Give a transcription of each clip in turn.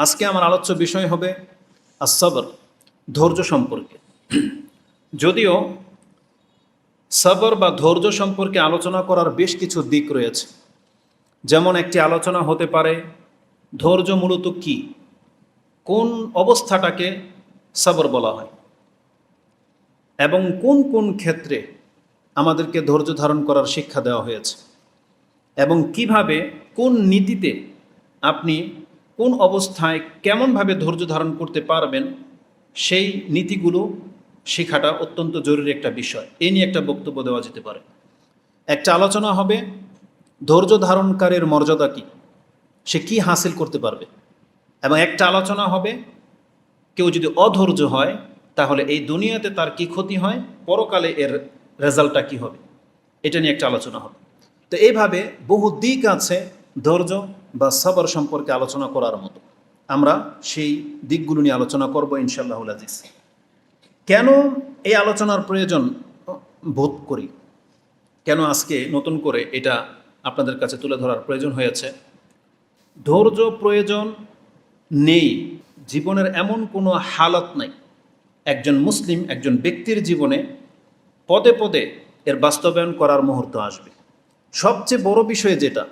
আজকে আমার আলোচ্য বিষয় হবে আসবর ধৈর্য সম্পর্কে। যদিও সবর বা ধৈর্য সম্পর্কে আলোচনা করার বেশ কিছু দিক রয়েছে। যেমন একটি আলোচনা হতে পারে, ধৈর্য মূলত কি? কোন অবস্থাটাকে সবর বলা হয়? এবং কোন কোন ক্ষেত্রে আমাদেরকে ধৈর্য ধারণ করার শিক্ষা দেওয়া হয়েছে? এবং কীভাবে কোন নীতিতে আপনি কোন অবস্থায় কেমনভাবে ধৈর্য ধারণ করতে পারবেন, সেই নীতিগুলো শেখাটা অত্যন্ত জরুরি একটা বিষয়। এ নিয়ে একটা বক্তব্য দেওয়া যেতে পারে। একটা আলোচনা হবে, ধৈর্য ধারণকারীর মর্যাদা কি? সে কি হাসিল করতে পারবে? এবং একটা আলোচনা হবে, কেউ যদি অধৈর্য হয়, তাহলে এই দুনিয়াতে তার কি ক্ষতি হয়? পরকালে এর রেজাল্টটা কি হবে? এটা নিয়ে একটা আলোচনা হবে। তো এইভাবে বহু দিক আছে ধৈর্য বা সবর সম্পর্কে আলোচনা করার মতো। আমরা সেই দিকগুলো নিয়ে আলোচনা করব ইনশাল্লাহুল আজিজ। কেন এই আলোচনার প্রয়োজন বোধ করি? কেন আজকে নতুন করে এটা আপনাদের কাছে তুলে ধরার প্রয়োজন হয়েছে? ধৈর্য প্রয়োজন নেই। জীবনের এমন কোনো হালত নাই। একজন মুসলিম, একজন ব্যক্তির জীবনে পদে পদে এর বাস্তবায়ন করার মুহূর্ত আসবে। সবচেয়ে বড় বিষয় যেটা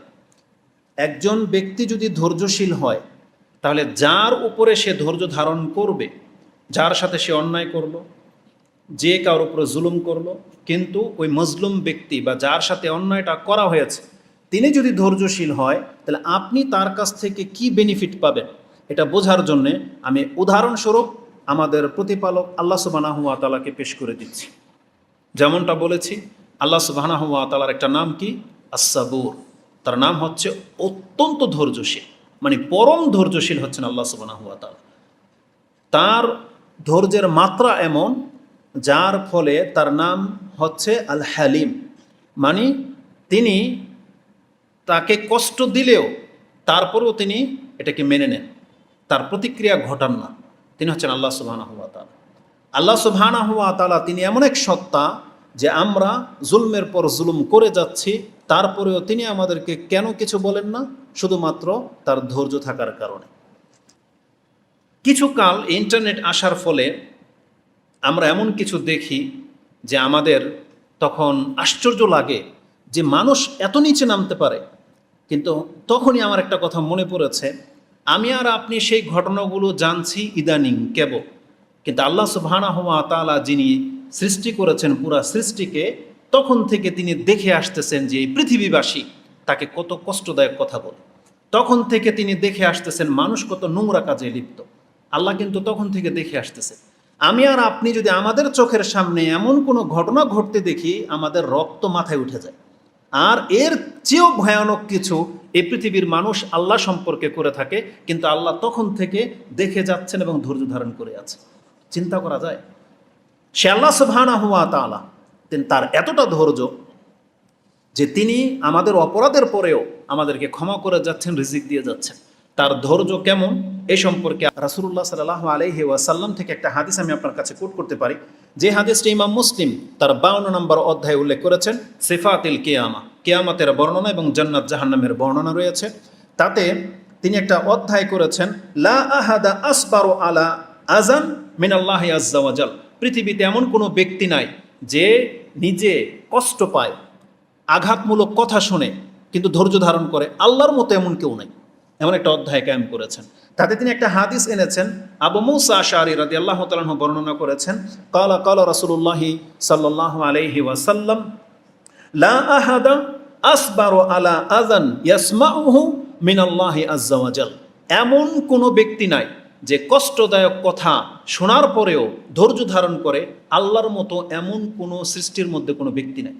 একজন ব্যক্তি যদি ধৈর্যশীল হয়, তাহলে যার উপরে সে ধৈর্য ধারণ করবে, যার সাথে সে অন্যায় করল, যে কারোর উপরে জুলুম করল, কিন্তু ওই মজলুম ব্যক্তি বা যার সাথে অন্যায়টা করা হয়েছে, তিনি যদি ধৈর্যশীল হয়, তাহলে আপনি তার কাছ থেকে কি বেনিফিট পাবেন? এটা বোঝার জন্যে আমি উদাহরণস্বরূপ আমাদের প্রতিপালক আল্লাহ সুবানাহুয়া তালাকে পেশ করে দিচ্ছি। যেমনটা বলেছি, আল্লাহ সুবাহানাহুয়া তালার একটা নাম কি? আসাবুর তার নাম হচ্ছে অত্যন্ত ধৈর্যশীল মানে পরম ধৈর্যশীল হচ্ছেন আল্লাহ তালা তার ধৈর্যের মাত্রা এমন, যার ফলে তার নাম হচ্ছে আল হালিম মানে তিনি তাকে কষ্ট দিলেও তারপরেও তিনি এটাকে মেনে নেন, তার প্রতিক্রিয়া ঘটান না। তিনি হচ্ছেন আল্লাহ তালা আল্লাহ তালা তিনি এমন এক সত্তা যে আমরা জুলমের পর জুলুম করে যাচ্ছি, তারপরেও তিনি আমাদেরকে কেন কিছু বলেন না? শুধুমাত্র তার ধৈর্য থাকার কারণে। কিছু কাল ইন্টারনেট আসার ফলে আমরা এমন কিছু দেখি যে আমাদের তখন আশ্চর্য লাগে যে মানুষ এত নিচে নামতে পারে। কিন্তু তখনই আমার একটা কথা মনে পড়েছে, আমি আর আপনি সেই ঘটনাগুলো জানছি ইদানিং কেবল। কিন্তু আল্লাহ সুবহানা হওয়া তালা যিনি সৃষ্টি করেছেন পুরা সৃষ্টিকে, তখন থেকে তিনি দেখে আসতেছেন যে এই পৃথিবীবাসী তাকে কত কষ্টদায়ক কথা বলে। তখন থেকে তিনি দেখে আসতেছেন মানুষ কত নোংরা কাজে লিপ্ত। আল্লাহ কিন্তু তখন থেকে দেখে আসতেছে। আমি আর আপনি যদি আমাদের চোখের সামনে এমন কোনো ঘটনা ঘটতে দেখি, আমাদের রক্ত মাথায় উঠে যায়। আর এর চেয়েও ভয়ানক কিছু, এই পৃথিবীর মানুষ আল্লাহ সম্পর্কে করে থাকে, কিন্তু আল্লাহ তখন থেকে দেখে যাচ্ছেন এবং ধৈর্য ধারণ করে আছে। চিন্তা করা যায়? সে আল্লাহ সুবহানা হুয়া তালা তার এতটা ধৈর্য যে তিনি আমাদের অপরাধের পরেও আমাদেরকে ক্ষমা করে যাচ্ছেন, রিজিক দিয়ে যাচ্ছেন। তার ধৈর্য কেমন? এ সম্পর্কে রাসুল্লাহ সাল্লাহ আলহি ওয়াসাল্লাম থেকে একটা হাদিস আমি আপনার কাছে কোট করতে পারি। যে হাদিসটি ইমাম মুসলিম তার বাউন্ন নম্বর অধ্যায় উল্লেখ করেছেন, সেফাতিল কেয়ামা, কেয়ামাতের বর্ণনা এবং জান্নাত জাহান্নামের বর্ণনা রয়েছে। তাতে তিনি একটা অধ্যায় করেছেন, লা আহাদা আসবারো আলা আজান মিনাল্লাহ আজ্জাওয়াজাল পৃথিবীতে এমন কোনো ব্যক্তি নাই যে নিজে কষ্ট পায়, আঘাতমূলক কথা শুনে, কিন্তু ধৈর্য ধারণ করে। আল্লাহর মতো এমন কেউ নাই। এমন একটা অধ্যায় কায়েম করেছেন। তাতে তিনি একটা হাদিস এনেছেন, আবু মুসা আশারি রাদি আল্লাহ তালাহ বর্ণনা করেছেন, কালা কালা রসুল্লাহি সাল্লাহ আলাইহি ওয়াসাল্লাম, লা আহাদা আসবার আলা আজান ইয়াসমাউহু মিনাল্লাহি আজ্জাওয়াজাল এমন কোনো ব্যক্তি নাই যে কষ্টদায়ক কথা শোনার পরেও ধৈর্য ধারণ করে আল্লাহর মতো এমন কোনো সৃষ্টির মধ্যে কোনো ব্যক্তি নাই।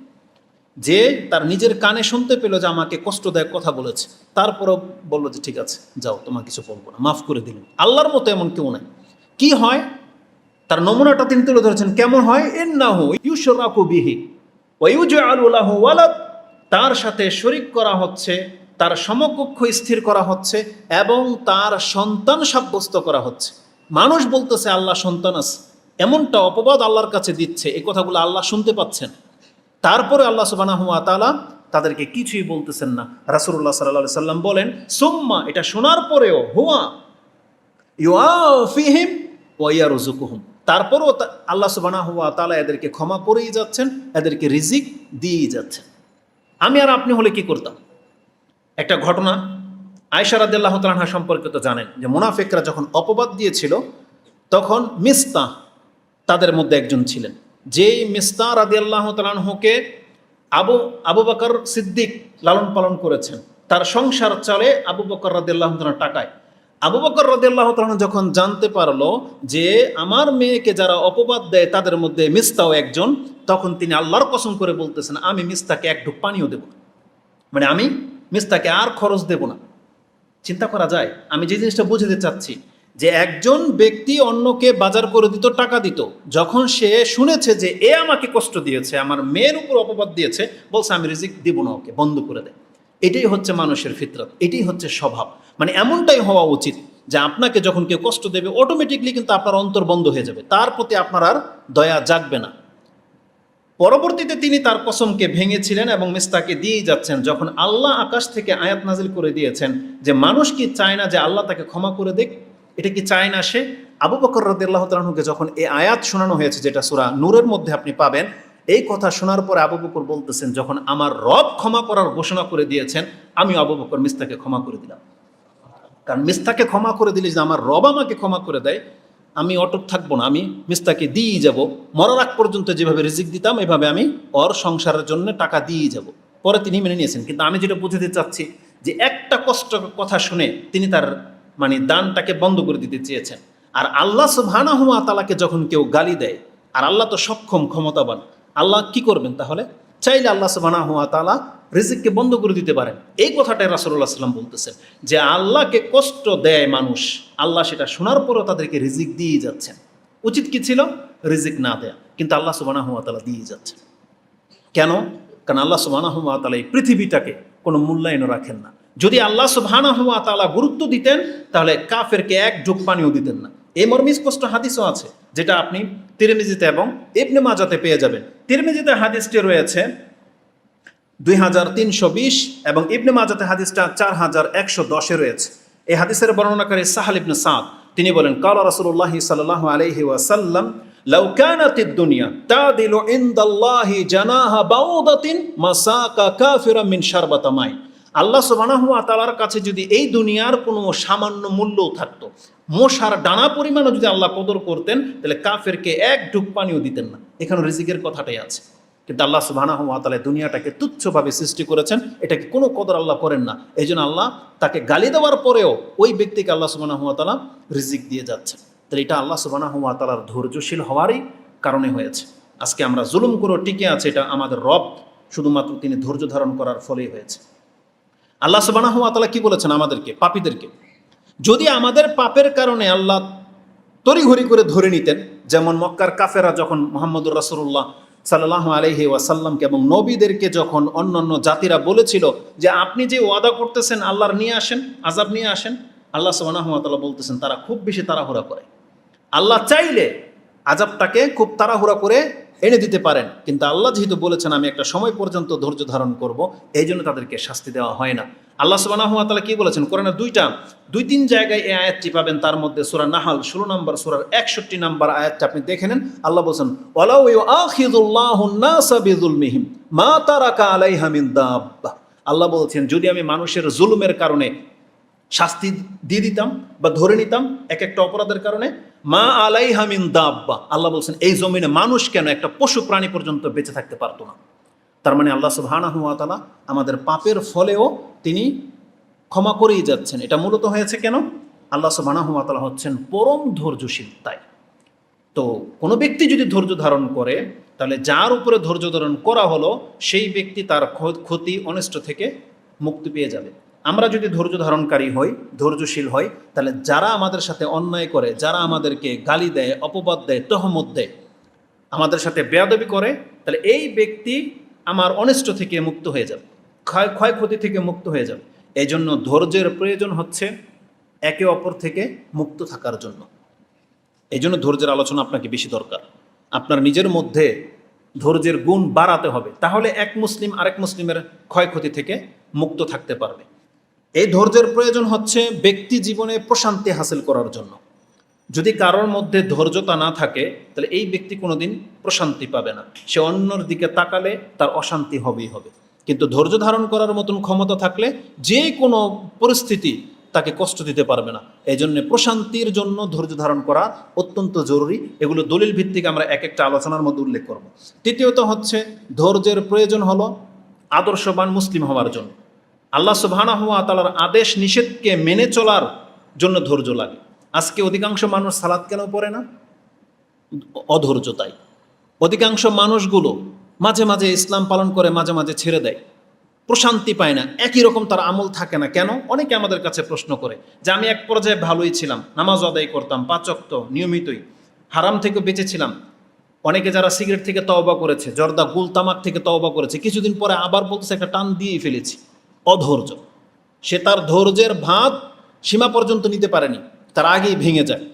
যে তার নিজের কানে শুনতে পেল যে আমাকে কষ্টদায়ক কথা বলেছে, তারপরও বলল যে ঠিক আছে, যাও, তোমার কিছু বলব না, মাফ করে দিলেন। আল্লাহর মতো এমন কেউ নাই। কি হয়? তার নমুনাটা তিনি তুলে ধরেছেন, কেমন হয়? এর না হো বিহি ওয়ালাদ। তার সাথে শরিক করা হচ্ছে তার সমকক্ষ স্থির করা হচ্ছে এবং তার সন্তান সাব্যস্ত করা হচ্ছে। মানুষ বলতেছে, আল্লাহ সন্তান আছে। এমনটা অপবাদ আল্লাহর কাছে দিচ্ছে। এই কথাগুলো আল্লাহ শুনতে পাচ্ছেন। তারপরে আল্লাহ সুবাহ তালা তাদেরকে কিছুই বলতেছেন না। রাসুল্লাহ সাল্লাহ সাল্লাম বলেন, সোম্মা, এটা শোনার পরেও, হুয়া ইউআফিহিম ওয়াইয়া রুজুকুহুম তারপরও আল্লাহ সুবহানাহু ওয়া তাআলা এদেরকে ক্ষমা করেই যাচ্ছেন, এদেরকে রিজিক দিয়েই যাচ্ছেন। আমি আর আপনি হলে কি করতাম? একটা ঘটনা আয়সা রাদিয়াল্লাহু তাআলা সম্পর্কে তো জানেন, যে মুনাফেকরা যখন অপবাদ দিয়েছিল, তখন মিস্তা তাদের মধ্যে একজন ছিলেন। যেই মিস্তা রাদিয়াল্লাহু তাআলাকে আবু আবু বকর সিদ্দিক লালন পালন করেছেন, তার সংসার চলে আবু বকর রাদিয়াল্লাহু তাআলার টাকায়। আবু বকর রাদিয়াল্লাহু তাআলা যখন জানতে পারল যে আমার মেয়েকে যারা অপবাদ দেয়, তাদের মধ্যে মিস্তাও একজন, তখন তিনি আল্লাহর কসম করে বলতেছেন, আমি মিস্তাকে এক ঢুক পানিও দেব মানে আমি মিস্তাকে আর খরচ দেব না। চিন্তা করা যায়, আমি যে জিনিসটা বুঝতে চাচ্ছি, যে একজন ব্যক্তি অন্যকে বাজার করে দিত, টাকা দিত, যখন সে শুনেছে যে এ আমাকে কষ্ট দিয়েছে, আমার মেয়ের উপর অপবাদ দিয়েছে, বলছে, আমি রিজিক দিব না ওকে, বন্ধ করে দেয় এটাই হচ্ছে মানুষের ফিতরত, এটাই হচ্ছে স্বভাব। মানে এমনটাই হওয়া উচিত যে আপনাকে যখন কেউ কষ্ট দেবে অটোমেটিকলি কিন্তু আপনার অন্তর বন্ধ হয়ে যাবে। তার প্রতি আপনার আর দয়া জাগবে না। পরবর্তীতে তিনি তার কসমকে ভেঙেছিলেন এবং মিস্তাকে দিয়েই যাচ্ছেন। যখন আল্লাহ আকাশ থেকে আয়াত নাজিল করে দিয়েছেন যে, মানুষ কি চায় না যে আল্লাহ তাকে ক্ষমা করে দেখ এটা কি চায় না সে? আবু বকর রদিল্লাহ তালুকে যখন এই আয়াত শোনানো হয়েছে, যেটা সুরা নূরের মধ্যে আপনি পাবেন, এই কথা শোনার পরে আবু বকর বলতেছেন, যখন আমার রব ক্ষমা করার ঘোষণা করে দিয়েছেন, আমি আবু বকর মিস্তাকে ক্ষমা করে দিলাম। কারণ মিস্তাকে ক্ষমা করে দিলে যে আমার রব আমাকে ক্ষমা করে দেয় আমি অটক থাকব না, আমি মিস্তাকে দিয়েই যাব। মরার আগ পর্যন্ত যেভাবে রিজিক দিতাম, এভাবে আমি ওর সংসারের জন্য টাকা দিয়েই যাব। পরে তিনি মেনে নিয়েছেন। কিন্তু আমি যেটা বুঝতে চাচ্ছি যে একটা কষ্ট কথা শুনে তিনি তার মানে দানটাকে বন্ধ করে দিতে চেয়েছেন। আর আল্লাহ সুবহানাহু ওয়া তাআলাকে যখন কেউ গালি দেয়, আর আল্লাহ তো সক্ষম, ক্ষমতাবান, আল্লাহ কি করবেন তাহলে? চাইলে আল্লাহ সুবহানাহু ওয়া তাআলা রিজিককে বন্ধ করে দিতে পারেন। এই কথাটাই রাসূলুল্লাহ সাল্লাম বলতেছেন যে আল্লাহকে কষ্ট দেয় মানুষ, আল্লাহ সেটা শোনার পরও তাদেরকে রিজিক দিয়ে যাচ্ছেন। উচিত কি ছিল? রিজিক না দেয়া, কিন্তু আল্লাহ সুবহানাহু ওয়া তাআলা দিয়ে যাচ্ছেন। কেন? কারণ আল্লাহ সুবহানাহু ওয়া তাআলা এই পৃথিবীটাকে কোনো মূল্যায়নও রাখেন না। যদি আল্লাহ সুবহানাহু ওয়া তাআলা গুরুত্ব দিতেন, তাহলে কাফেরকে এক ঢোক পানিও দিতেন না। এই মর্মে স্পষ্ট হাদিসও আছে, যেটা আপনি তিরমিজিতে এবং ইবনে মাজাতে পেয়ে যাবেন। তিরমিজিতে হাদিসটি রয়েছে দুই হাজার তিনশো বিশ এবং ইবনে মাজাতে হাদিসটা চার হাজার একশো দশে রয়েছে। এই হাদিসের বর্ণনাকারী সাহাল ইবনে সাদ, তিনি বলেন, কালা রাসূলুল্লাহ সাল্লাল্লাহু আলাইহি ওয়াসাল্লাম তাদিলু ইনদাল্লাহি জানাহা বাউদাতিন মাসাকা কাফিরা মিন শারবাতা মাই আল্লাহ সুবহানাহু ওয়া তাআলার কাছে যদি এই দুনিয়ার কোনো সামান্য মূল্যও থাকতো, মশার ডানা পরিমাণও যদি আল্লাহ কদর করতেন, তাহলে কাফেরকে এক ঢুক পানিও দিতেন না। এখানে রিজিকের কথাটাই আছে। কিন্তু আল্লাহ সুবহানাহু ওয়া দুনিয়াটাকে তুচ্ছভাবে সৃষ্টি করেছেন, এটাকে কোনো কদর আল্লাহ করেন না। এই জন্য আল্লাহ তাকে গালি দেওয়ার পরেও ওই ব্যক্তিকে আল্লাহ সুবহানাহু ওয়া তাআলা রিজিক দিয়ে যাচ্ছেন। তাহলে এটা আল্লাহ সুবহানাহু ওয়া তাআলার ধৈর্যশীল হওয়ারই কারণে হয়েছে। আজকে আমরা জুলুম করে টিকে আছে, এটা আমাদের রব শুধুমাত্র তিনি ধৈর্য ধারণ করার ফলেই হয়েছে। আল্লাহ সুবহানাহু ওয়া তাআলা কি বলেছেন আমাদেরকে, পাপীদেরকে? যদি আমাদের পাপের কারণে আল্লাহ তড়িঘড়ি করে ধরে নিতেন, যেমন মক্কার কাফেরা যখন মোহাম্মদুর রাসূলুল্লাহ সাল্লাহ আলহি ওয়াসাল্লামকে এবং নবীদেরকে যখন অন্য অন্য জাতিরা বলেছিল যে আপনি যে ওয়াদা করতেছেন আল্লাহর নিয়ে আসেন আজাব নিয়ে আসেন, আল্লাহ সুবাহ বলতেছেন, তারা খুব বেশি তাড়াহুড়া করে। আল্লাহ চাইলে আজাবটাকে খুব তাড়াহুড়া করে এনে দিতে পারেন। কিন্তু আল্লাহ যেহেতু বলেছেন, আমি একটা সময় পর্যন্ত ধৈর্য ধারণ করব এই জন্য তাদেরকে শাস্তি দেওয়া হয় না। আল্লাহ সুবাহ তালা কি বলেছেন? কোরআনে দুইটা, দুই তিন জায়গায় এই আয়াতটি পাবেন। তার মধ্যে সুরা নাহাল, ষোলো নম্বর, সুরার একষট্টি নম্বর আয়াতটা আপনি দেখে নেন। আল্লাহ বলছেন মা আল্লাহ বলছেন, যদি আমি মানুষের জুলুমের কারণে শাস্তি দিয়ে দিতাম বা ধরে নিতাম এক একটা অপরাধের কারণে মা আলাই হামিন দাব্বা। আল্লাহ বলছেন, এই জমিনে মানুষ কেন একটা পশু প্রাণী পর্যন্ত বেঁচে থাকতে পারতো না? তার মানে আল্লাহ সুবহানাহু ওয়া তাআলা আমাদের পাপের ফলেও তিনি ক্ষমা করেই যাচ্ছেন। এটা মূলত হয়েছে কেন? আল্লাহ সুবহানাহু ওয়া তাআলা হচ্ছেন পরম ধৈর্যশীল, তাই। তো কোনো ব্যক্তি যদি ধৈর্য ধারণ করে, তাহলে যার উপরে ধৈর্য ধারণ করা হলো, সেই ব্যক্তি তার ক্ষতি, অনিষ্ট থেকে মুক্তি পেয়ে যাবে। আমরা যদি ধৈর্য ধারণকারী হই, ধৈর্যশীল হই, তাহলে যারা আমাদের সাথে অন্যায় করে, যারা আমাদেরকে গালি দেয়, অপবাদ দেয়, তহমত দেয়, আমাদের সাথে বেয়াদবি করে, তাহলে এই ব্যক্তি আমার অনিষ্ট থেকে মুক্ত হয়ে যাবে, ক্ষয় ক্ষয়ক্ষতি থেকে মুক্ত হয়ে যাবে। এই জন্য ধৈর্যের প্রয়োজন হচ্ছে একে অপর থেকে মুক্ত থাকার জন্য। এই জন্য ধৈর্যের আলোচনা আপনাকে বেশি দরকার। আপনার নিজের মধ্যে ধৈর্যের গুণ বাড়াতে হবে, তাহলে এক মুসলিম আরেক মুসলিমের ক্ষয়ক্ষতি থেকে মুক্ত থাকতে পারবে। এই ধৈর্যের প্রয়োজন হচ্ছে ব্যক্তি জীবনে প্রশান্তি হাসিল করার জন্য। যদি কারোর মধ্যে ধৈর্যতা না থাকে, তাহলে এই ব্যক্তি কোনোদিন প্রশান্তি পাবে না। সে অন্যর দিকে তাকালে তার অশান্তি হবেই হবে। কিন্তু ধৈর্য ধারণ করার মতন ক্ষমতা থাকলে যে কোনো পরিস্থিতি তাকে কষ্ট দিতে পারবে না। এই জন্য প্রশান্তির জন্য ধৈর্য ধারণ করা অত্যন্ত জরুরি। এগুলো দলিল ভিত্তিক আমরা এক একটা আলোচনার মধ্যে উল্লেখ করব। তৃতীয়ত হচ্ছে, ধৈর্যের প্রয়োজন হলো আদর্শবান মুসলিম হওয়ার জন্য। আল্লাহ সুবহানা হুয়া তালার আদেশ নিষেধকে মেনে চলার জন্য ধৈর্য লাগে। আজকে অধিকাংশ মানুষ সালাদ কেন পড়ে না? অধৈর্য তাই। অধিকাংশ মানুষগুলো মাঝে মাঝে ইসলাম পালন করে মাঝে মাঝে ছেড়ে দেয়। প্রশান্তি পায় না। একই রকম তার আমল থাকে না। কেন? অনেকে আমাদের কাছে প্রশ্ন করে যে, আমি এক পর্যায়ে ভালোই ছিলাম। নামাজ আদায় করতাম পাচক্ত নিয়মিতই। হারাম থেকে বেঁচেছিলাম অনেকে যারা সিগারেট থেকে তওবা করেছে, জর্দা গুল তামাক থেকে তওবা করেছে, কিছুদিন পরে আবার বলতেছে, একটা টান দিয়েই ফেলেছি। অধৈর্য। সে তার ধৈর্যের ভাত সীমা পর্যন্ত নিতে পারেনি, তার আগেই ভেঙে যায়।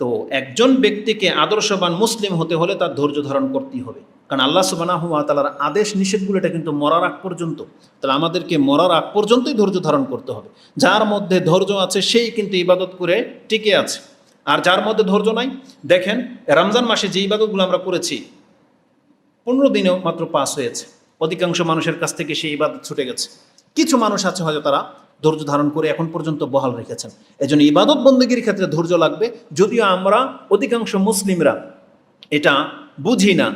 তো একজন ব্যক্তিকে আদর্শবান মুসলিম হতে হলে তার ধৈর্য ধারণ করতেই হবে। কারণ আল্লাহ সুবানাহু তালার আদেশ নিষেধগুলো এটা কিন্তু মরার আগ পর্যন্ত। তাহলে আমাদেরকে মরার আগ পর্যন্তই ধৈর্য ধারণ করতে হবে। যার মধ্যে ধৈর্য আছে সেই কিন্তু ইবাদত করে টিকে আছে। আর যার মধ্যে ধৈর্য নাই, দেখেন রমজান মাসে যে ইবাদতগুলো আমরা করেছি, পনেরো দিনেও মাত্র পাস হয়েছে। অধিকাংশ মানুষের কাছ থেকে সেই ইবাদত ছুটে গেছে। কিছু মানুষ আছে হয়তো তারা ধৈর্য ধারণ করে এখন পর্যন্ত বহাল রেখেছেন। এজন্য ইবাদত বন্দীগীর ক্ষেত্রে ধৈর্য লাগবে। যদিও আমরা অধিকাংশ মুসলিমরা এটা বুঝি না।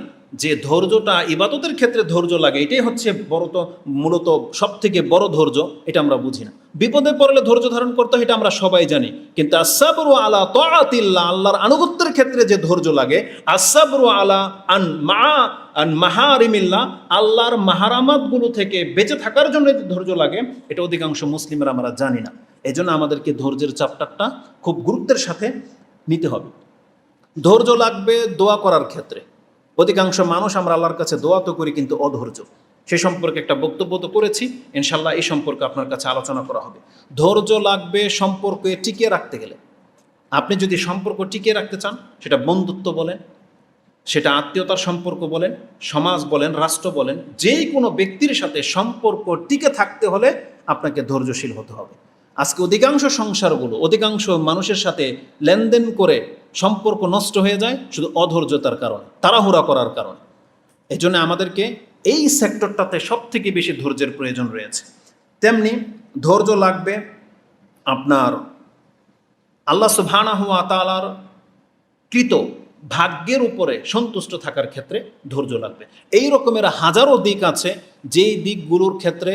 যে ধৈর্যটা ইবাদতের ক্ষেত্রে ধৈর্য লাগে, এটাই হচ্ছে বড় তো মূলত সব থেকে বড় ধৈর্য, এটা আমরা বুঝি না। বিপদে পড়লে ধৈর্য ধারণ করতে এটা আমরা সবাই জানি। কিন্তু আসাবরু আলা তাআতিল্লাহ, আল্লাহর আনুগত্যের ক্ষেত্রে যে ধৈর্য লাগে আসাবরু আলা আন মা, আন মাহারিমিল্লাহ, আল্লাহর মাহারামাতগুলো থেকে বেঁচে থাকার জন্য যে ধৈর্য লাগে, এটা অধিকাংশ মুসলিমরা আমরা জানি না। এজন্য আমাদেরকে ধৈর্যের চাপটারটা খুব গুরুত্বের সাথে নিতে হবে। ধৈর্য লাগবে দোয়া করার ক্ষেত্রে। অধিকাংশ মানুষ আমরা আল্লাহর কাছে দোয়া তো করি, কিন্তু অধৈর্য। সে সম্পর্কে একটা বক্তব্য তো করেছি ইনশাল্লাহ এই সম্পর্কে আপনার কাছে আলোচনা করা হবে। ধৈর্য লাগবে সম্পর্কে টিকিয়ে রাখতে গেলে। আপনি যদি সম্পর্ক টিকিয়ে রাখতে চান, সেটা বন্ধুত্ব বলেন, সেটা আত্মীয়তার সম্পর্ক বলেন, সমাজ বলেন, রাষ্ট্র বলেন, যেই কোনো ব্যক্তির সাথে সম্পর্ক টিকে থাকতে হলে আপনাকে ধৈর্যশীল হতে হবে। আজকে অধিকাংশ সংসারগুলো, অধিকাংশ মানুষের সাথে লেনদেন করে সম্পর্ক নষ্ট হয়ে যায় শুধু অধৈর্যতার কারণে, তাড়াহুড়া করার কারণে। এই জন্য আমাদেরকে এই সেক্টরটাতে সব থেকে বেশি ধৈর্যের প্রয়োজন রয়েছে। তেমনি ধৈর্য লাগবে আপনার আল্লাহ ওয়া তাআলার কৃত ভাগ্যের উপরে সন্তুষ্ট থাকার ক্ষেত্রে ধৈর্য লাগবে। এই রকমের হাজারো দিক আছে যেই দিকগুলোর ক্ষেত্রে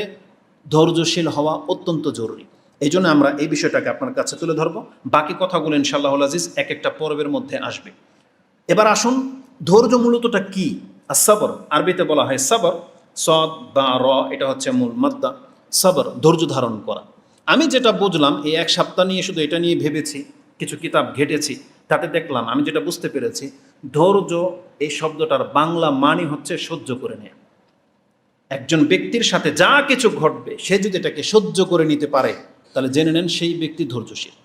ধৈর্যশীল হওয়া অত্যন্ত জরুরি। এই জন্য আমরা এই বিষয়টাকে আপনার কাছে তুলে ধরব। বাকি কথাগুলো ইনশাল্লাহ আজিজ এক একটা পর্বের মধ্যে আসবে। এবার আসুন, ধৈর্য মূলতটা কি? আর সবর আরবিতে বলা হয় সবর, সদ, বা, র, এটা হচ্ছে মূল মাদ্দা। সবর, ধৈর্য ধারণ করা। আমি যেটা বুঝলাম, এই এক সপ্তাহ নিয়ে শুধু এটা নিয়ে ভেবেছি, কিছু কিতাব ঘেটেছি, তাতে দেখলাম, আমি যেটা বুঝতে পেরেছি, ধৈর্য এই শব্দটার বাংলা মানি হচ্ছে সহ্য করে নেয়া। একজন ব্যক্তির সাথে যা কিছু ঘটবে, সে যদি এটাকে সহ্য করে নিতে পারে তাহলে জেনে নেন সেই ব্যক্তি ধৈর্যশীল।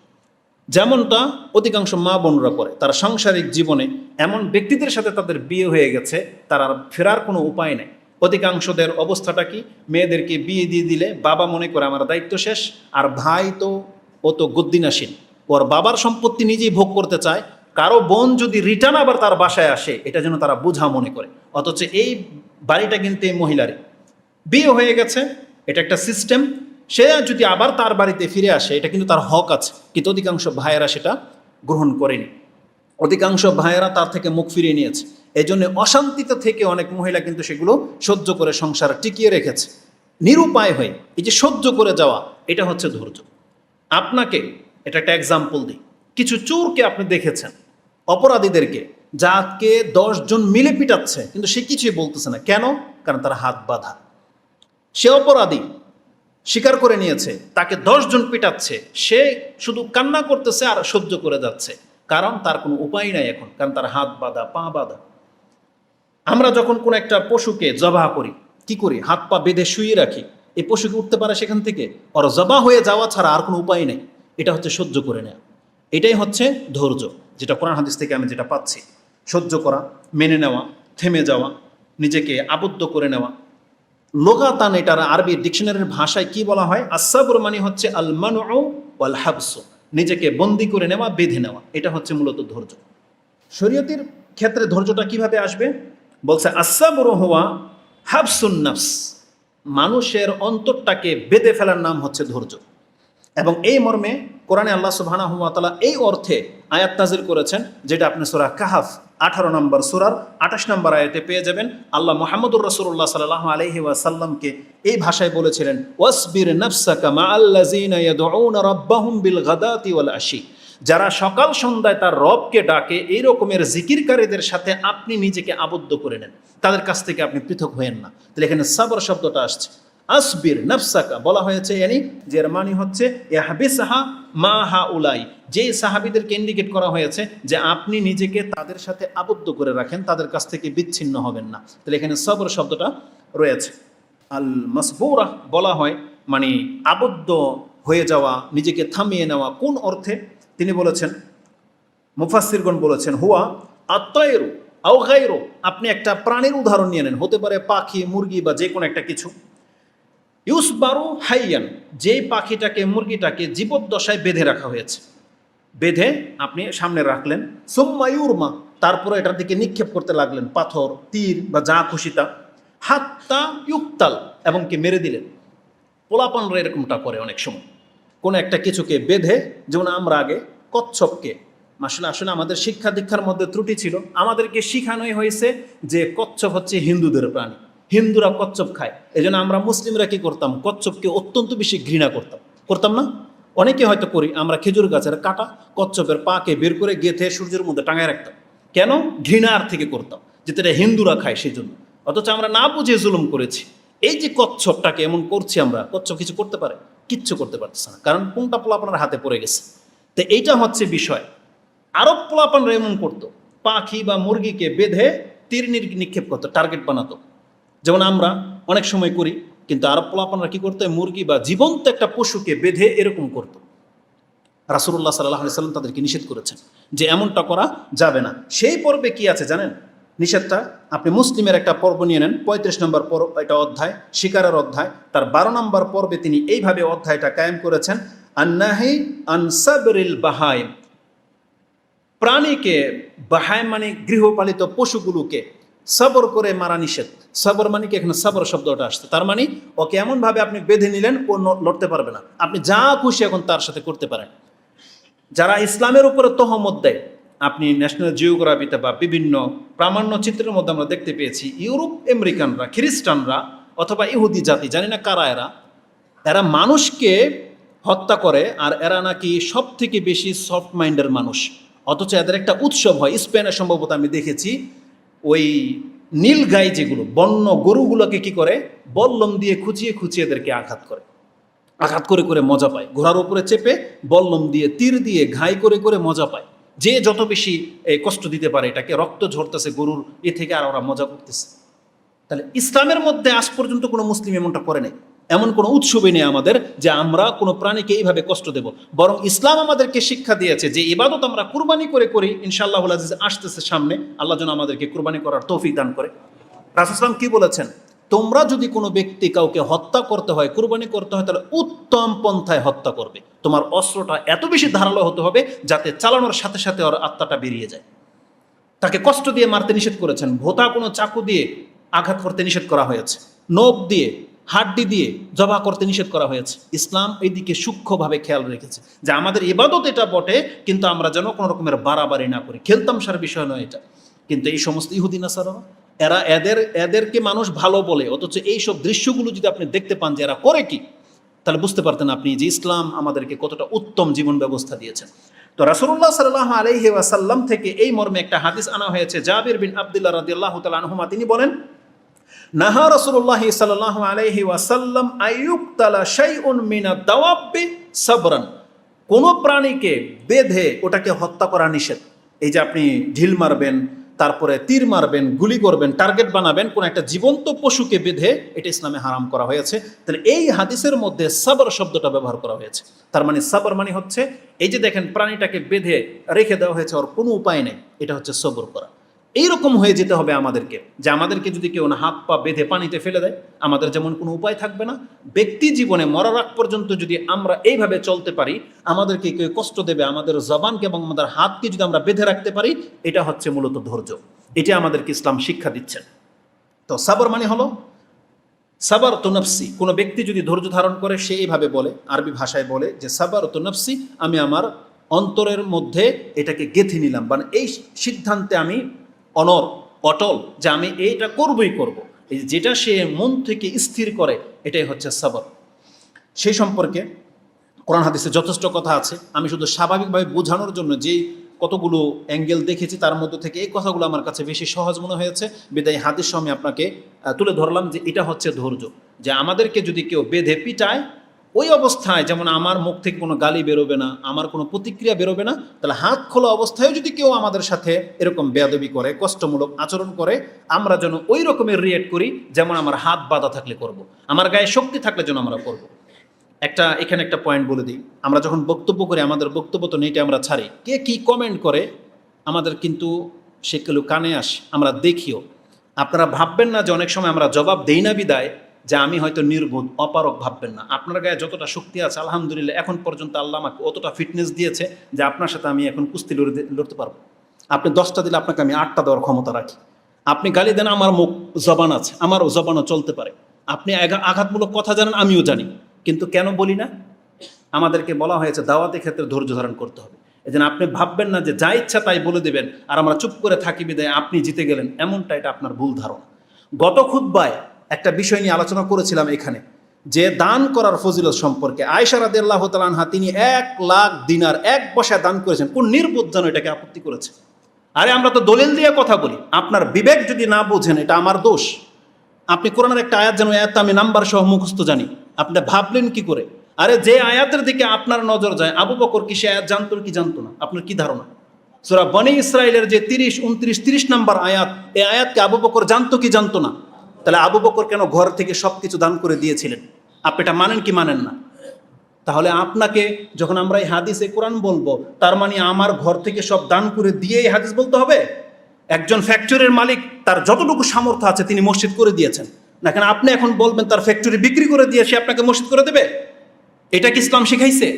যেমনটা অধিকাংশ মা বোনরা করে, তারা সাংসারিক জীবনে এমন ব্যক্তিদের সাথে তাদের বিয়ে হয়ে গেছে, তারা ফেরার কোনো উপায় নেই। অধিকাংশদের অবস্থাটা কি? মেয়েদেরকে বিয়ে দিয়ে দিলে বাবা মনে করে আমার দায়িত্ব শেষ, আর ভাই তো, ও তো গদ্দিনাসীন ওর বাবার সম্পত্তি নিজেই ভোগ করতে চায়, কারও বোন যদি রিটার্ন আবার তার বাসায় আসে, এটা যেন তারা বোঝা মনে করে। অথচ এই বাড়িটা কিন্তু এই মহিলারই। বিয়ে হয়ে গেছে, এটা একটা সিস্টেম সে যদি আবার তার বাড়িতে ফিরে আসে, এটা কিন্তু তার হক আছে। কিন্তু অধিকাংশ ভাইয়েরা সেটা গ্রহণ করেনি। অধিকাংশ ভাইয়েরা তার থেকে মুখ ফিরিয়ে নিয়েছে। এই জন্য অশান্তিতে থেকে অনেক মহিলা কিন্তু সেগুলো সহ্য করে সংসার টিকিয়ে রেখেছে। নিরুপায় হয়ে এই যে সহ্য করে যাওয়া, এটা হচ্ছে ধৈর্য। আপনাকে এটা একটা এক্সাম্পল দিই। কিছু চোরকে আপনি দেখেছেন, অপরাধীদেরকে, যাকে দশজন মিলে পিটাচ্ছে, কিন্তু সে কিছুই বলতেছে না। কেন? কারণ তার হাত বাঁধা। সে অপরাধী। স্বীকার করে নিয়েছে, তাকে দশজন পিটাচ্ছে। সে শুধু কান্না করতেছে আর সহ্য করে যাচ্ছে। কারণ তার কোনো উপায় নাই এখন, কারণ তার হাত বাঁধা, পা বাঁধা। আমরা যখন কোনো একটা পশুকে জবাহ করি, কি করি? হাত পা বেঁধে শুয়ে রাখি। এই পশুকে উঠতে পারে সেখান থেকে? ওর জবা হয়ে যাওয়া ছাড়া আর কোনো উপায় নেই। এটা হচ্ছে সহ্য করে নেওয়া এটাই হচ্ছে ধৈর্য, যেটা কোরআন হাদিস থেকে আমি যেটা পাচ্ছি। সহ্য করা, মেনে নেওয়া, থেমে যাওয়া, নিজেকে আবদ্ধ করে নেওয়া। লোগাতান এটার আরবি ডিকশনারির ভাষায় কি বলা হয়? আসাবর মানে হচ্ছে আল মানু ওয়াল হাবসু নিজেকে বন্দি করে নেওয়া, বেঁধে নেওয়া। এটা হচ্ছে মূলত ধৈর্য। শরীয়তির ক্ষেত্রে ধৈর্যটা কীভাবে আসবে? বলছে আসাবর হওয়া হাবসুন্নাস মানুষের অন্তরটাকে বেঁধে ফেলার নাম হচ্ছে ধৈর্য। এবং এই মর্মে কোরআনে আল্লাহ সুবহানাহু ওয়া তাআলা এই অর্থে আয়াত নাজিল করেছেন, যেটা আপনি সূরা কাহাফ আঠারো নম্বর সুরার আঠাশ নম্বর আয়াতে পেয়ে যাবেন। আল্লাহ মুহাম্মদুর রাসূলুল্লাহ সাল্লাল্লাহু আলাইহি ওয়াসাল্লামকে এই ভাষায় বলেছিলেন, ওয়াসবির বিল আশি যারা সকাল সন্ধ্যায় তার রবকে ডাকে, এই রকমের জিকিরকারীদের সাথে আপনি নিজেকে আবদ্ধ করে নেন। তাদের কাছ থেকে আপনি পৃথক হয়েন না। তাহলে এখানে সাবর শব্দটা আসছে। আসবির নফসাকা বলা হয়েছে এনি যে এর মানে হচ্ছে সাহা মা হা উলাই যে সাহাবিদেরকে ইন্ডিকেট করা হয়েছে যে আপনি নিজেকে তাদের সাথে আবদ্ধ করে রাখেন, তাদের কাছ থেকে বিচ্ছিন্ন হবেন না। তাহলে এখানে সবর শব্দটা রয়েছে। আল মাসবুরা বলা হয় মানে আবদ্ধ হয়ে যাওয়া, নিজেকে থামিয়ে নেওয়া। কোন অর্থে? তিনি বলেছেন মুফাসিরগণ বলেছেন, হুয়া আত্মায়েরু আও গাইরো আপনি একটা প্রাণীর উদাহরণ নিয়ে নেন, হতে পারে পাখি, মুরগি বা যে কোনো একটা কিছু। ইউসবারু হাইয়ান, যেই পাখিটাকে, মুরগিটাকে জীবদ্দশায় বেঁধে রাখা হয়েছে। বেঁধে আপনি সামনে রাখলেন। সোম্মায়ুরমা তারপরে এটার দিকে নিক্ষেপ করতে লাগলেন। পাথর, তীর বা যা খুশি খুশিতা হাত্তা ইউক্তাল, এবং কি মেরে দিলেন। পোলাপানরা এরকমটা করে অনেক সময়। কোনো একটা কিছুকে বেঁধে, যেমন আমরা আগে, কচ্ছপকে। আসলে আসলে আমাদের শিক্ষা দীক্ষার মধ্যে ত্রুটি ছিল। আমাদেরকে শিখানোই হয়েছে যে কচ্ছপ হচ্ছে হিন্দুদের প্রাণী। হিন্দুরা কচ্ছপ খায়। এই জন্য আমরা মুসলিমরা কি করতাম? কচ্ছপকে অত্যন্ত বেশি ঘৃণা করতাম। করতাম না? অনেকে হয়তো করি। আমরা খেজুর গাছের কাটা কচ্ছপের পাকে বের করে গেথে সূর্যের মধ্যে টাঙায় রাখতাম। কেন? ঘৃণার থেকে করতাম, যেটা হিন্দুরা খায় সেই জন্য অথচ আমরা না বুঝে জুলুম করেছি। এই যে কচ্ছপটাকে এমন করছি আমরা, কচ্ছপ কিছু করতে পারে? কিচ্ছু করতে পারতেছে না। কারণ কোনটা পোলাপানের হাতে পড়ে গেছে? তো এইটা হচ্ছে বিষয়। আরব পোলাপানরা এমন করতো। পাখি বা মুরগিকে বেঁধে তীর নিক্ষেপ করতো টার্গেট বানাতো। যেমন আমরা অনেক সময় করি, কিন্তু আরব পোলাপানরা কি করতো মুরগি বা জীবন্ত একটা পশুকে বেঁধে এরকম করতো। রাসুল্লাহ সাল্লাহ সাল্লাম তাদেরকে নিষেধ করেছেন যে এমনটা করা যাবে না। সেই পর্বে কি আছে জানেন? নিষেধটা আপনি মুসলিমের একটা পর্ব নিয়ে নেন, পঁয়ত্রিশ নম্বর পর্ব এটা অধ্যায়, শিকারের অধ্যায়, তার বারো নম্বর পর্বে তিনি এইভাবে অধ্যায়টা কায়েম করেছেন, আন্নাহি আনসাবরিল বাহাইম। প্রাণীকে বাহায় মানে গৃহপালিত পশুগুলোকে সবর করে মারা নিষেধ। সবর মানে কি? এখানে সবর শব্দটা আসছে। তার মানে ওকে এমনভাবে আপনি বেঁধে নিলেন, ও লড়তে পারবে না। আপনি যা খুশি এখন তার সাথে করতে পারেন। যারা ইসলামের উপরে তহমত দেয়, আপনি ন্যাশনাল জিওগ্রাফিতে বা বিভিন্ন প্রামাণ্য চিত্রের মধ্যে আমরা দেখতে পেয়েছি, ইউরোপ আমেরিকানরা, খ্রিস্টানরা অথবা ইহুদি জাতি, জানি না কারা এরা এরা মানুষকে হত্যা করে আর এরা নাকি সব থেকে বেশি সফট মাইন্ডের মানুষ। অথচ এদের একটা উৎসব হয়, স্পেনে সম্ভবত আমি দেখেছি ওই নীল গাই যেগুলো, বন্য গরুগুলোকে কি করে? বল্লম দিয়ে খুঁচিয়ে খুঁচিয়ে এদেরকে আঘাত করে। আঘাত করে করে মজা পায়। ঘোড়ার উপরে চেপে বল্লম দিয়ে তীর দিয়ে ঘাই করে করে মজা পায়। যে যত বেশি কষ্ট দিতে পারে এটাকে, রক্ত ঝরতেছে গরুর এ থেকে আর ওরা মজা করতেছে। তাহলে ইসলামের মধ্যে আজ পর্যন্ত কোনো মুসলিম এমনটা করে নাই। এমন কোনো উৎসবই নেই আমাদের যে আমরা কোনো প্রাণীকে এইভাবে কষ্ট দেব। বরং ইসলাম আমাদেরকে শিক্ষা দিয়েছে যে ইবাদত আমরা কুরবানি করে করি ইনশাআল্লাহ আজিজ আসতেছে সামনে। আল্লাহ যেন আমাদেরকে কুরবানি করার তৌফিক দান করে। রাসুসলাম কি বলেছেন? তোমরা যদি কোনো ব্যক্তি কাউকে হত্যা করতে হয়, কুরবানি করতে হয়, তাহলে উত্তম পন্থায় হত্যা করবে। তোমার অস্ত্রটা এত বেশি ধারালো হতে হবে যাতে চালানোর সাথে সাথে ওর আত্মাটা বেরিয়ে যায়। তাকে কষ্ট দিয়ে মারতে নিষেধ করেছেন। ভোতা কোনো চাকু দিয়ে আঘাত করতে নিষেধ করা হয়েছে। নখ দিয়ে হাড্ডি দিয়ে জবা করতে নিষেধ করা হয়েছে। ইসলাম এই দিকে সূক্ষ্মভাবে খেয়াল রেখেছে যে আমাদের ইবাদত এটা বটে, কিন্তু আমরা যেন কোনো রকমের বাড়াবাড়ি না করি। খেলতামশার বিষয় নয় এটা। কিন্তু এই সমস্ত ইহুদিন আসারা এরা এদের, এদেরকে মানুষ ভালো বলে, অথচ এই সব দৃশ্যগুলো যদি আপনি দেখতে পান যে এরা করে কি, তাহলে বুঝতে পারতেন আপনি যে ইসলাম আমাদেরকে কতটা উত্তম জীবন ব্যবস্থা দিয়েছেন তো রাসুল্লাহ সাল্লাহ আলহি ওয়াসাল্লাম থেকে এই মর্মে একটা হাদিস আনা হয়েছে। জাবির বিন আবদুল্লাহ রাদিয়াল্লাহ তাআলা আনহুমা, তিনি বলেন নাহা রাসূলুল্লাহ সাল্লাল্লাহু আলাইহি ওয়াসাল্লাম দাওয়াব্বি সাবরান। কোন প্রাণীকে বেঁধে ওটাকে হত্যা করা নিষেধ। এই যে আপনি ঢিল মারবেন, তারপরে তীর মারবেন, গুলি করবেন, টার্গেট বানাবেন, কোন একটা জীবন্ত পশুকে বেঁধে এটা ইসলামে হারাম করা হয়েছে। তাহলে এই হাদিসের মধ্যে সাবর শব্দটা ব্যবহার করা হয়েছে। তার মানে সাবর মানে হচ্ছে, এই যে দেখেন প্রাণীটাকে বেঁধে রেখে দেওয়া হয়েছে, ওর কোনো উপায় নেই। এটা হচ্ছে সবর করা। এইরকম হয়ে যেতে হবে আমাদেরকে, যে আমাদেরকে যদি কেউ না হাত পা বেঁধে পানিতে ফেলে দেয়, আমাদের যেমন কোনো উপায় থাকবে না। ব্যক্তি জীবনে মরার আগ পর্যন্ত যদি আমরা এইভাবে চলতে পারি, আমাদেরকে কেউ কষ্ট দেবে, আমাদের জবানকে এবং আমাদের হাতকে যদি আমরা বেঁধে রাখতে পারি, এটা হচ্ছে মূলত ধৈর্য। এটা আমাদেরকে ইসলাম শিক্ষা দিচ্ছেন তো সাবর মানে হলো, সাবার নফসি, কোনো ব্যক্তি যদি ধৈর্য ধারণ করে, সে এইভাবে বলে, আরবি ভাষায় বলে যে, সাবার নফসি, আমি আমার অন্তরের মধ্যে এটাকে গেঁথে নিলাম। মানে এই সিদ্ধান্তে আমি অনর অটল যে আমি এইটা করবই করব। এই যেটা সে মন থেকে স্থির করে, এটাই হচ্ছে সাবর। সেই সম্পর্কে কোরআন হাদিসে যথেষ্ট কথা আছে। আমি শুধু স্বাভাবিকভাবে বোঝানোর জন্য যেই কতগুলো অ্যাঙ্গেল দেখেছি, তার মধ্যে থেকে এই কথাগুলো আমার কাছে বেশি সহজ মনে হয়েছে। বিদায় হাদিস আমি আপনাকে তুলে ধরলাম যে এটা হচ্ছে ধৈর্য। যে আমাদেরকে যদি কেউ বেঁধে পিটায় ওই অবস্থায় যেমন আমার মুখ থেকে কোনো গালি বেরোবে না, আমার কোনো প্রতিক্রিয়া বেরোবে না, তাহলে হাত খোলা অবস্থায় যদি কেউ আমাদের সাথে এরকম বেয়াদবি করে, কষ্টমূলক আচরণ করে, আমরা যেন ওই রকমের রিয়েক্ট করি, যেমন আমার হাত বাঁধা থাকলে করব। আমার গায়ে শক্তি থাকলে যেন আমরা করব। একটা, এখানে একটা পয়েন্ট বলে দিই, আমরা যখন বক্তব্য করি, আমাদের বক্তব্য তো নেটে আমরা ছাড়ি, কে কি কমেন্ট করে, আমাদের কিন্তু সেগুলো কানে আসে, আমরা দেখিও আপনারা ভাববেন না যে অনেক সময় আমরা জবাব দেই না বিদায় যে আমি হয়তো নির্বোধ অপারক ভাববেন না। আপনার গায়ে যতটা শক্তি আছে, আলহামদুলিল্লাহ, এখন পর্যন্ত আল্লাহ আমাকে অতটা ফিটনেস দিয়েছে যে আপনার সাথে আমি এখন কুস্তি লড়ে লড়তে পারব। আপনি দশটা দিলে আপনাকে আমি আটটা দেওয়ার ক্ষমতা রাখি। আপনি গালি দেন, আমার মুখ, জবান আছে, আমারও জবানও চলতে পারে। আপনি আঘাতমূলক কথা জানেন, আমিও জানি। কিন্তু কেন বলি না? আমাদেরকে বলা হয়েছে দাওয়াতের ক্ষেত্রে ধৈর্য ধারণ করতে হবে। এই জন্য আপনি ভাববেন না যে যা ইচ্ছা তাই বলে দেবেন, আর আমরা চুপ করে থাকি বিদায়, আপনি জিতে গেলেন, এমনটা এটা আপনার ভুল ধারণা। গত খুদ্বায় একটা বিষয় নিয়ে আলোচনা করেছিলাম এখানে, যে দান করার ফজিলত সম্পর্কে। আয়সা রাদি আল্লাহ তালানহা তিনি এক লাখ দিনার এক বসায় দান করেছেন। কোন নির্বোধ যেন এটাকে আপত্তি করেছে? আরে আমরা তো দলিল দিয়ে কথা বলি। আপনার বিবেক যদি না বোঝেন, এটা আমার দোষ। আপনি কোরআনের একটা আয়াত যেন আয়াত আমি নাম্বার সহ মুখস্থ জানি। আপনি ভাবলেন কি করে? আরে যে আয়াতের দিকে আপনার নজর যায়, আবু বকর কি সে আয়াত জানতো কি জানতো না? আপনার কি ধারণা? সুরা বনি ইসরায়েলের যে তিরিশ উনত্রিশ তিরিশ নাম্বার আয়াত, এই আয়াতকে আবু বকর জানতো কি জানতো না? তাহলে আবু বকর কেন ঘর থেকে সব কিছু দান করে দিয়েছিলেন? আপনি এটা মানেন কি মানেন না? তাহলে আপনাকে যখন আমরা এই হাদিসে কোরআন বলব, তার মানে আমার ঘর থেকে সব দান করে দিয়ে এই হাদিস বলতে হবে? একজন ফ্যাক্টরির মালিক, তার যতটুকু সামর্থ্য আছে তিনি মসজিদ করে দিয়েছেন। না কেন আপনি এখন বলবেন তার ফ্যাক্টরি বিক্রি করে দিয়ে সে আপনাকে মসজিদ করে দেবে? এটা কি ইসলাম শিখাইছে?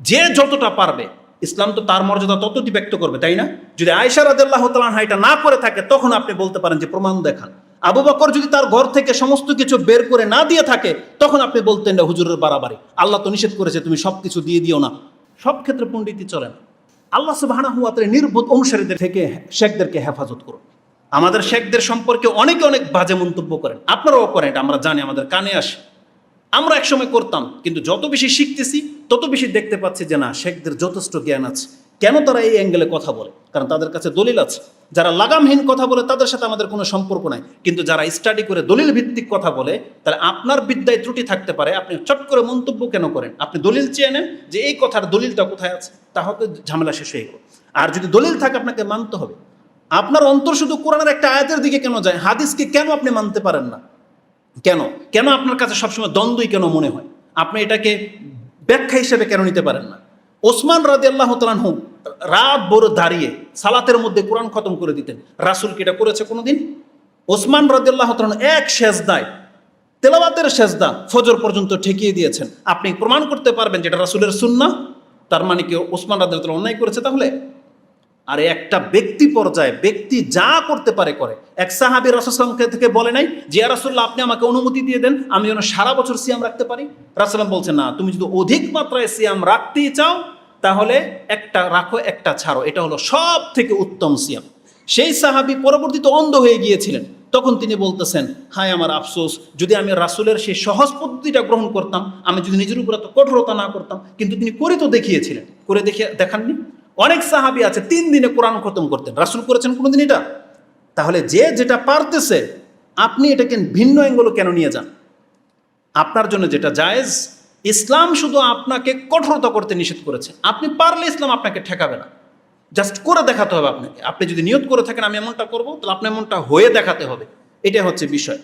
যে যতটা পারবে, ইসলাম তো তার মর্যাদা ততটি ব্যক্ত করবে, তাই না? যদি আয়সা রাদিয়াল্লাহু তাআলা এটা না করে থাকে, তখন আপনি বলতে পারেন যে প্রমাণ দেখান। আবু বকর যদি তার ঘর থেকে সমস্ত কিছু বের করে না দিয়ে থাকে, তখন আপনি বলতেন না, হুজুরের বাড়াবাড়ি। আল্লাহ তো নিষেধ করেছে, তুমি সব কিছু দিয়ে দিও না। সব ক্ষেত্রে পণ্ডিতি চলে না আল্লাহ সুবহানাহু ওয়া তাআলা নির্বোধ অনুসারীদের থেকে শেখদেরকে হেফাজত করুন। আমাদের শেখদের সম্পর্কে অনেকে অনেক বাজে মন্তব্য করেন। আপনারাও করেন এটা, আমরা জানি, আমাদের কানে আসে। আমরা একসময় করতাম, কিন্তু যত বেশি শিখতেছি, তত বেশি দেখতে পাচ্ছি যে না, শেখদের যথেষ্ট জ্ঞান আছে। কেন তারা এই অ্যাঙ্গেলে কথা বলে? কারণ তাদের কাছে দলিল আছে। যারা লাগামহীন কথা বলে, তাদের সাথে আমাদের কোনো সম্পর্ক নাই। কিন্তু যারা স্টাডি করে দলিল ভিত্তিক কথা বলে, তাহলে আপনার বিদ্যায় ত্রুটি থাকতে পারে। আপনি চট করে মন্তব্য কেন করেন? আপনি দলিল চেয়ে নেন যে এই কথার দলিলটা কোথায় আছে। তাহলে ঝামেলা শেষ হয়ে গেল। আর যদি দলিল থাকে, আপনাকে মানতে হবে। আপনার অন্তর শুধু কোরআনের একটা আয়াতের দিকে কেন যায়? হাদিসকে কেন আপনি মানতে পারেন না? কেন? কেন আপনার কাছে সবসময় দ্বন্দ্বই কেন মনে হয়? আপনি এটাকে ব্যাখ্যা হিসেবে কেন নিতে পারেন না? ওসমান রাজি আল্লাহ তালানহু রাত ভোর দাঁড়িয়ে সালাতের মধ্যে কোরআন খতম করে দিতেন। রাসুল কি এটা করেছে কোনোদিন? ওসমান রাজি আল্লাহ তালানহু এক শেষদায় তেলাবাতের শেষদা ফজর পর্যন্ত ঠেকিয়ে দিয়েছেন। আপনি প্রমাণ করতে পারবেন যেটা রাসুলের সুন্না তার মানে কি ওসমান রাজি আল্লাহ অন্যায় করেছে তাহলে? আর একটা ব্যক্তি পর্যায়ে ব্যক্তি যা করতে পারে করে। এক সাহাবি রাসুলামকে থেকে বলে নাই যে রাসুল্লাহ আপনি আমাকে অনুমতি দিয়ে দেন, আমি যেন সারা বছর সিয়াম রাখতে পারি? রাসুলাম বলছে না, তুমি যদি অধিক মাত্রায় সিয়াম রাখতেই চাও তাহলে একটা রাখো, একটা ছাড়ো। এটা হলো সব থেকে উত্তম সিয়াম। সেই সাহাবি পরবর্তীতে অন্ধ হয়ে গিয়েছিলেন। তখন তিনি বলতেছেন, হায় আমার আফসোস, যদি আমি রাসুলের সেই সহজ পদ্ধতিটা গ্রহণ করতাম, আমি যদি নিজের উপর এত কঠোরতা না করতাম, কিন্তু তিনি করে তো দেখিয়েছিলেন। করে দেখিয়ে দেখাননি? অনেক সাহাবি আছে, তিন দিনে কোরআন খতম করতেন। রাসুল করেছেন কোনোদিন এটা? তাহলে যে যেটা পারতেছে, আপনি এটাকে ভিন্ন অ্যাঙ্গেলও কেন নিয়ে যান? আপনার জন্য যেটা জায়েজ ইসলাম শুধু আপনাকে কঠোরতা করতে নিষেধ করেছে। আপনি পারলে ইসলাম আপনাকে ঠেকাবে না। জাস্ট করে দেখাতে হবে আপনাকে। আপনি যদি নিয়ত করে থাকেন, আমি এমনটা করব, তাহলে আপনি এমনটা হয়ে দেখাতে হবে। এটা হচ্ছে বিষয়।